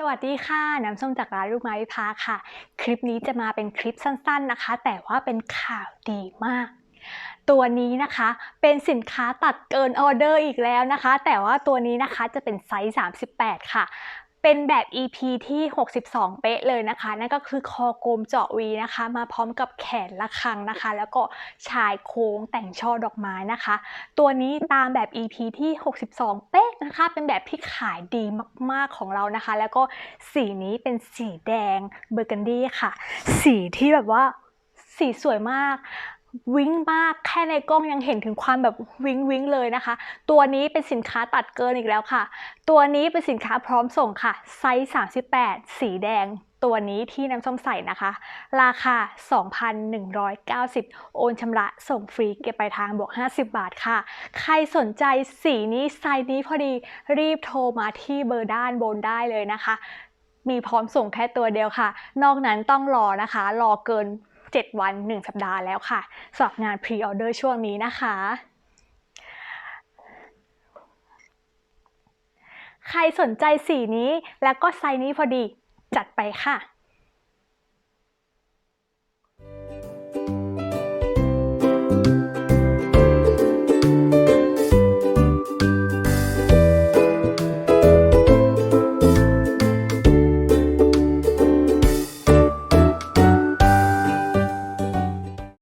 สวัสดีค่ะ น้ำส้มจากร้านลูกไม้วิภาค่ะ คลิปนี้จะมาเป็นคลิปสั้นๆนะคะ แต่ว่าเป็นข่าวดีมาก ตัวนี้นะคะเป็นสินค้าตัดเกินออเดอร์อีกแล้วนะคะ แต่ว่าตัวนี้นะคะจะเป็นไซส์ 38 ค่ะ เป็นแบบ EP ที่ 62 เป๊ะเลยนะคะ นั่นก็คือคอโกลมเจาะวีนะคะ มาพร้อมกับแขนละคังนะคะ แล้วก็ชายโค้งแต่งช่อดอกไม้นะคะ ตัวนี้ตามแบบ EP ที่ 62 เป๊ะ นะคะ เป็นแบบที่ขายดีมากๆของเรานะคะ แล้วก็สีนี้เป็นสีแดงเบอร์กันดี้ค่ะ สีที่แบบว่าสีสวยมากวิ้งมากแค่ในกล้องยังเห็นถึงความแบบวิ้งวิ้งเลยนะคะ ตัวนี้เป็นสินค้าตัดเกินอีกแล้วค่ะ ตัวนี้เป็นสินค้าพร้อมส่งค่ะ ไซส์ 38 สีแดง ตัวนี้ที่น้ำส้มใส่นะคะ ราคา 2,190 โอนชำระส่งฟรีเก็บปลายทางบวก 50 บาทค่ะ ใครสนใจสีนี้ไซส์นี้พอดีรีบโทรมาที่เบอร์ด้านบนได้เลยนะคะ มีพร้อมส่งแค่ตัวเดียวค่ะ นอกนั้นต้องรอนะคะ รอเกิน 7 วัน 1 สัปดาห์แล้วค่ะสำหรับงานพรีออเดอร์ช่วงนี้นะคะใครสนใจสีนี้แล้วก็ไซส์นี้พอดี จัดไปค่ะ